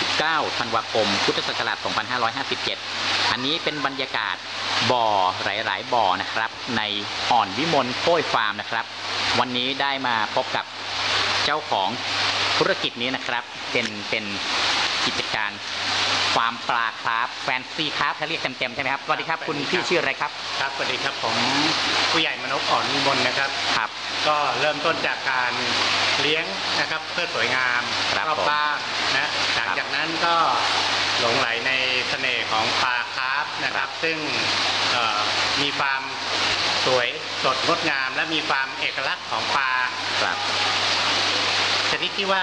นี้วันที่29ธันวาคม พุทธศักราช 2557 อันนี้เป็นบรรยากาศบ่อหลาย ๆ บ่อนะครับ ในอ่อนวิมลโค้ยฟาร์มนะครับ วันนี้ได้มาพบกับเจ้าของธุรกิจนี้นะครับ เป็นเป็นกิจการฟาร์มปลาคราฟแฟนซีคราฟถ้าเรียกเต็มๆใช่ไหมครับสวัสดีครับคุณพี่ชื่ออะไรครับครับสวัสดีครับผมผู้ใหญ่มนพอ่อนวิมลนะครับครับ ก็เริ่มต้นจากการเลี้ยงนะครับเพื่อสวยงามครับรอบผมบ้านนะหลัง จากนั้นก็หลงไหลในเสน่ห์ของปลาคาร์ฟนะครับ ซึ่งเอ่อมีความสวยสดงดงาม และมีความเอกลักษณ์ของปลาครับชนิดที่ว่า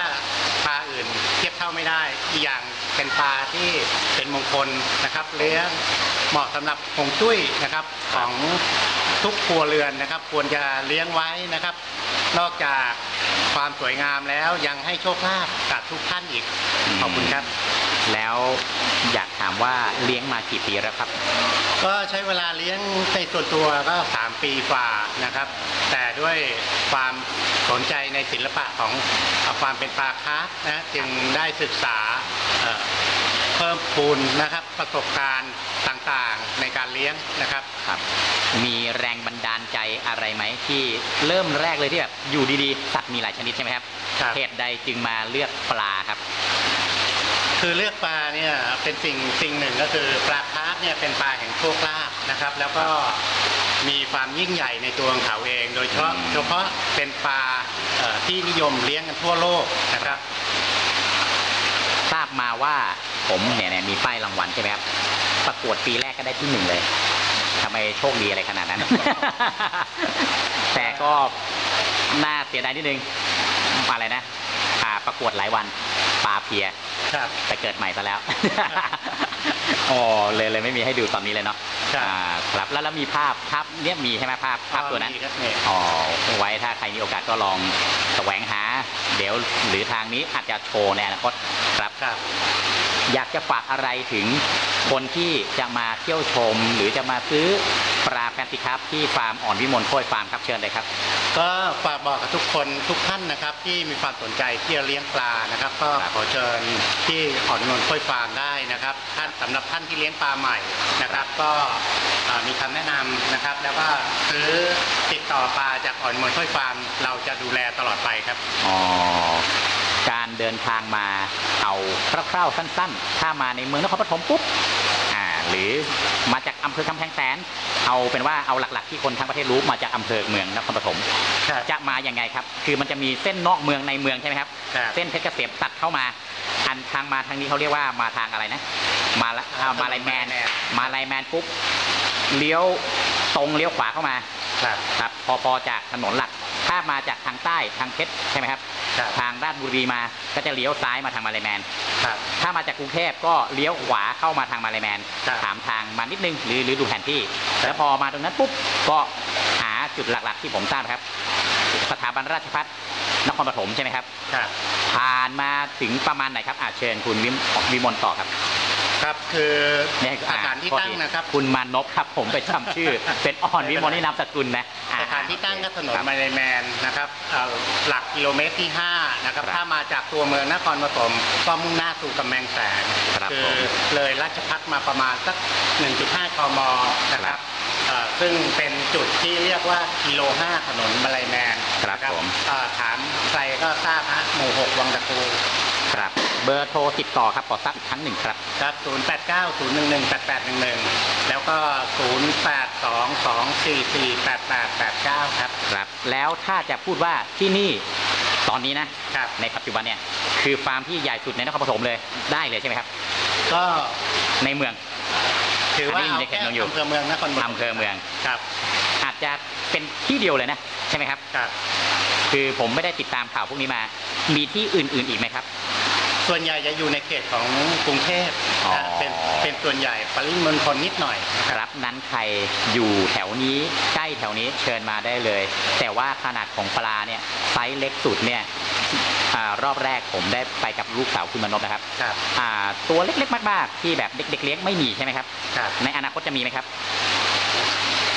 ปลาอื่นเทียบเท่าไม่ได้อีกอย่างเป็นปลาที่เป็นมงคลนะครับเลี้ยงเหมาะสำหรับฮวงจุ้ยนะครับของทุกครัวเรือนนะครับ ควรจะเลี้ยงไว้นะครับ นอกจากความสวยงามแล้วยังให้โชคลาภกับทุกท่านอีกอืมขอบคุณครับ แล้วอยากถามว่าเลี้ยงมากี่ปีแล้วครับ ก็ใช้เวลาเลี้ยงในส่วนตัวก็ 3 ปีฝ่านะครับ แต่ด้วยความสนใจในศิลปะของความเป็นปลาคาร์ฟนะจึงได้ศึกษาเอ่อเพิ่มพูนนะครับประสบการณ์ต่างๆในการเลี้ยงนะครับครับ มีแรงบันดาลใจอะไรไหมที่เริ่มแรกเลยที่แบบอยู่ดีๆ สัตว์มีหลายชนิดใช่ไหมครับครับเหตุใดจึงมาเลือกปลาครับ คือเลือกปลาเนี่ยเป็นสิ่งสิ่งหนึ่งก็คือปลาคาร์ฟเนี่ยเป็นปลาแห่งโชคลาภนะครับ แล้วก็มีความยิ่งใหญ่ในตัวของเขาเอง โดยเฉพาะอืมเฉพาะเป็นปลาเอ่อที่นิยมเลี้ยงกันทั่วโลกนะครับ ทราบมาว่าผมเนี่ยเนี่ยมีป้ายรางวัลใช่ไหมครับประกวดปีแรกก็ได้ที่หนึ่งเลย ทำไมโชคดีอะไรขนาดนั้น แต่ก็น่าเสียดายนิดนึงอะไรนะอ่าประกวดหลายวันปลาเพียครับไปเกิดใหม่ซะแล้ว อ๋อเลยเลยไม่มีให้ดูตอนนี้เลยเนาะครับอ่าครับแล้วแล้วมีภาพภาพเนี่ยมีใช่ไหมภาพภาพตัวนั้น มีครับเนี่ย อ๋อไว้ถ้าใครมีโอกาสก็ลองแสวงหา เดี๋ยวหรือทางนี้อาจจะโชว์ในอนาคตครับ ครับ อยากจะฝากอะไรถึงคนที่จะมาเที่ยวชม หรือจะมาซื้อปลาแฟนติครับที่ฟาร์มอ่อนวิมลโค้ยฟาร์มครับเชิญเลยครับ ก็ฝากบอกกับทุกคนทุกท่านนะครับ ที่มีความสนใจที่จะเลี้ยงปลานะครับ ก็ครับ ขอเชิญที่อ่อนนนท์ค่อยฟาร์มได้นะครับท่านสำหรับท่านที่เลี้ยงปลาใหม่นะครับ ก็มีคำแนะนำนะครับ แล้วก็ซื้อติดต่อปลาจากอ่อนมนท์ค่อยฟาร์มเราจะดูแลตลอดไปครับอ๋อการเดินทางมาเอาคร่าวๆสั้น ๆ ถ้ามาในเมืองนครปฐมปุ๊บ หรือมาจากอำเภอกำแพงแสน เอาเป็นว่าเอาหลักๆที่คนทั้งประเทศรู้มาจากอำเภอเมืองนครปฐมครับจะมาอย่างไงครับ คือมันจะมีเส้นนอกเมืองในเมืองใช่ไหมครับ ครับ เส้นเพชรเกษมตัดเข้ามา อันทางมาทางนี้เขาเรียกว่ามาทางอะไรนะ มาละอ่ามาลายแมน มาลายแมนปุ๊บเลี้ยวตรงเลี้ยวขวาเข้ามา ครับ ครับพอพอจากถนนหลัก ถ้ามาจากทางใต้ทางเพชรใช่ไหมครับครับ ทางราชบุรีมาก็จะเลี้ยวซ้ายมาทางมาลายแมนครับถ้ามาจากกรุงเทพก็เลี้ยวขวาเข้ามาทางมาลายแมนครับถามทางมานิดนึงหรือหรือดูแผนที่ แล้วพอมาตรงนั้นปุ๊บก็หาจุดหลักๆ ที่ผมทราบครับ สถาบันราชพัฒนครปฐมใช่ไหมครับครับผ่านมาถึงประมาณไหนครับอาเชิญคุณวิมวิมลต่อครับ ครับคือเนี่ยคือสถานที่โทษตั้งทีนะครับ คุณมานพครับผมไปจำชื่อ เป็นอ่อนวิมลนี่นามสกุลนะอ่สถานที่ตั้งก็ถนนครับมาเลแมนนะครับเอ่อหลักกิโลเมตรที่ 5 นะครับครับ ถ้ามาจากตัวเมืองนครปฐมก็มุ่งหน้าสู่กำแพงแสนครับคืผมเลยราชพัฒมาประมาณสัก 1.5 กมนะคครัรับบเอ่อซึ่งเป็นจุดที่เรียกว่ากิโล5ถนนมาเลแมนครับนะผมเอ่อถามใครก็ทราบฮะหมู่6วังตะกูครับเบอร์โทรติดต่อครับขอทราบอีกครั้งหนึ่งครับ ครับ 0890118811 แล้วก็ 0822448889 ครับ ครับ แล้วถ้าจะพูดว่าที่นี่ตอนนี้นะครับ ในปัจจุบันเนี่ยคือฟาร์มที่ใหญ่สุดในนครปฐมเลยได้เลยใช่ไหมครับ ก็ในเมือง ถือว่าอันนี้อยู่เอาในเขแค่ตเมืองอยู่อำเภอเมืองนครปฐมอำเภอเมืองครับ อาจจะเป็นที่เดียวเลยนะ ใช่ไหมครับ ครับ คือผมไม่ได้ติดตามข่าวพวกนี้มา มีที่อื่น ๆ อีกไหมครับ ส่วนใหญ่จะอยู่ในเขตของกรุงเทพอ๋อนะเป็นเป็นส่วนใหญ่ปริมณฑลนิดหน่อยครับนั้นใครอยู่แถวนี้ใกล้แถวนี้เชิญมาได้เลย แต่ว่าขนาดของปลาเนี่ยไซส์เล็กสุดเนี่ยอารอบแรกผมได้ไปกับลูกสาวคุณมนพนะครับครับอ่าตัวเล็กๆมากๆที่แบบเด็กๆเลี้ยงไม่มีใช่ไหมครับ ครับในอนาคตจะมีไหมครับสัก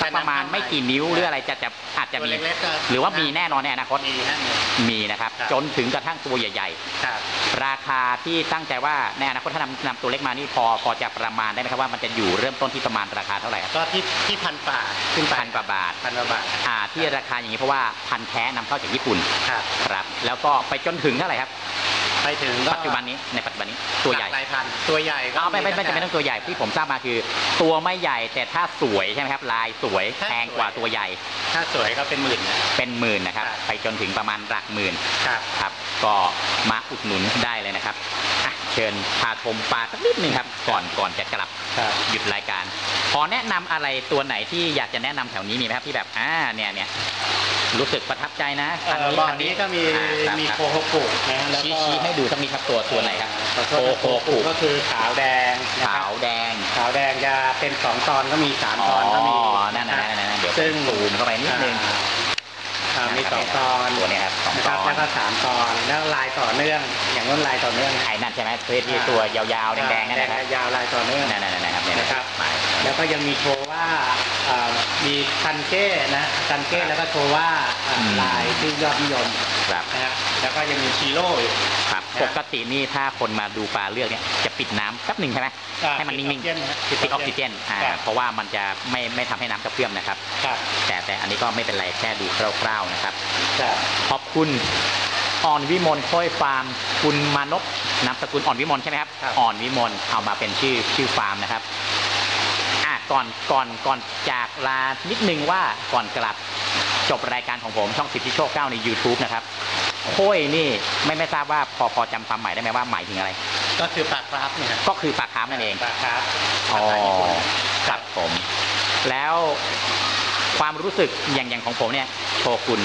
ประมาณไม่กี่นิ้วหรืออะไรจะจะอาจจะตัวมีเล็กๆก็หรือว่ามีแน่นอนในอนาคตมีฮะมีมีนะครับครับ จนถึงกระทั่งตัวใหญ่ครับๆราคาที่ตั้งใจว่าในอนาคตถ้านำนำตัวเล็กมานี่พอพอจะประมาณได้ไหมครับว่ามันจะอยู่เริ่มต้นที่ประมาณราคาเท่าไหร่ครับก็ที่ที่พันบาทขึ้นไปพันกว่าบาทพันกว่าบาทอ่าที่ราคาอย่างนี้เพราะว่าพันธุ์แท้นำเข้าจากญี่ปุ่นครับครับ แล้วก็ไปจนถึงเท่าไหร่ครับ ไปถึงก็ปัจจุบันนี้ในปัจจุบันนี้ตัวใหญ่ลายพันตัวใหญ่ก็เอาไม่ไม่ไม่จำเป็นต้องตัวใหญ่ที่ผมทราบมาคือ ตัวไม่ใหญ่แต่ถ้าสวยใช่ไหมครับ ลายสวยแพงกว่าตัวใหญ่ ถ้าสวยก็เป็นหมื่นนะเป็นหมื่นนะครับครับ ไปจนถึงประมาณหลักหมื่นครับครับก็มาอุดหนุนได้เลยนะครับอะเชิญพาชมปลาสักนิดหนึ่งครับ ก่อนก่อนจะกลับครับหยุดรายการ ขอแนะนำอะไรตัวไหนที่อยากจะแนะนำแถวนี้มีไหมครับที่แบบอ่าเนี่ยเนี่ยรู้สึกประทับใจนะเอ่อคับ่อคันี้ก็มีอ่าครับมีครับโคโฮกุนะแล้วชี้ก็ชี้ให้ดูสักนิดครับตัวตัวไหนครับขอโทโคษนะโคกุก็คือขาวแดงนะคขารับวแดง ขาวแดงจะเป็นสองตอนก็มีสามตอนก็มีนั่นน่ะนั่นน่ะนั่นน่ะเดี๋ยวซึ่งซูมเข้าไปนิดนึงอ่าอ่ามีสองตอนตัวเนี้ครับสองนะตครัอบนแล้วก็สามตอนแล้วลายต่อเนื่อง อย่างนู้นลายต่อเนื่องไอ้นั่นใช่ไหมเพื่อที่ตัวยาวๆแดงๆนั่นนะครับยาวลายต่อเนื่องนั่นๆๆนะครับเนี่ยนะครับไปแล้วก็ยังมีโชว์ว่าเอ่อมีคันเก้นะคันเก้แล้วก็โชว์ว่าเอ่อลายที่ยอดนิยม ครับนะฮะแล้วก็ยังมีชีโร่อีก ครับนะปกตินี่ถ้าคนมาดูปลาเลือกเนี่ยจะปิดน้ำแป๊บหนึ่งใช่ไหมอ่าให้มันนิ่งปิดออกซิเจนนะๆปิดออกซิเจนอ่าครับ เพราะว่ามันจะไม่ไม่ทำให้น้ำกระเพื่อมนะครับ ครับแต่แต่อันนี้ก็ไม่เป็นไรแค่ดูคร่าวๆนะครับ ครับ ขอบคุณอ่อนวิมลค่อยฟาร์ม คุณมานพนามสกุลอ่อนวิมลใช่ไหมครับครับ อ่อนวิมลเอามาเป็นชื่อชื่อฟาร์มนะครับอะก่อนก่อนก่อนจากลานิดนึงว่าก่อนกลับ จบรายการของผมช่องสิทธิโชคเก้าใน YouTube นะครับโค้ยนี่ไม่ไม่ทราบว่าพอพอจำความหมายได้ไหมว่าหมายถึงอะไร ก็คือปลาคราฟเนี่ยฮะก็คือปลาคาร์ฟนั่นเองปลาคราฟอ๋อภาษาญี่ปุ่นครับผม แล้วความรู้สึกอย่างอย่างของผมเนี่ยโชกุน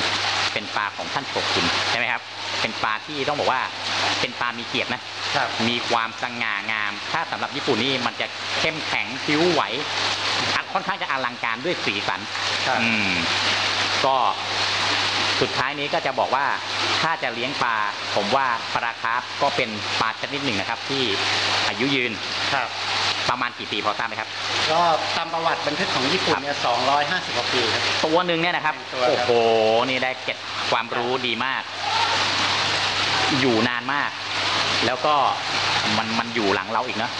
เป็นปลาของท่านโชกุนใช่ไหมครับ เป็นปลาที่ต้องบอกว่าเป็นปลามีเกียรตินะครับมีความสง่างาม ถ้าสำหรับญี่ปุ่นนี่มันจะเข้มแข็งผิวไหวอะค่อนข้างจะอลังการด้วยสีสันครับอืม ก็สุดท้ายนี้ก็จะบอกว่าถ้าจะเลี้ยงปลาผมว่าปลาคาร์ฟก็เป็นปลาชนิดหนึ่งนะครับ ที่อายุยืนครับประมาณกี่ปีพอทราบไหมครับก็ตามประวัติบันทึกของญี่ปุ่นเนี่ย250กว่าปีครับตัวหนึ่งเนี่ยนะครับตัวครับโอ้โหนี่ได้เก็บความรู้ดีมาก อยู่นานมาก แล้วก็ มันมันอยู่หลังเราอีกเนอะ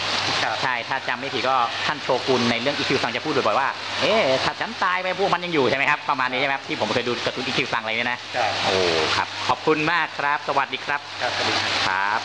ครับใช่ถ้าจำไม่ผิดก็ท่านโชกุนในเรื่องอีคิวซังจะพูดบ่อยๆว่าเอ๊ะถ้าฉันตายไปพวกมันยังอยู่ใช่ไหมครับประมาณนี้ใช่ไหมครับที่ผมเคยดูการ์ตูนอีคิวซังอะไรเนี่ยนะครับโอ้ครับขอบคุณมากครับ สวัสดีครับครับสวัสดีครับครับ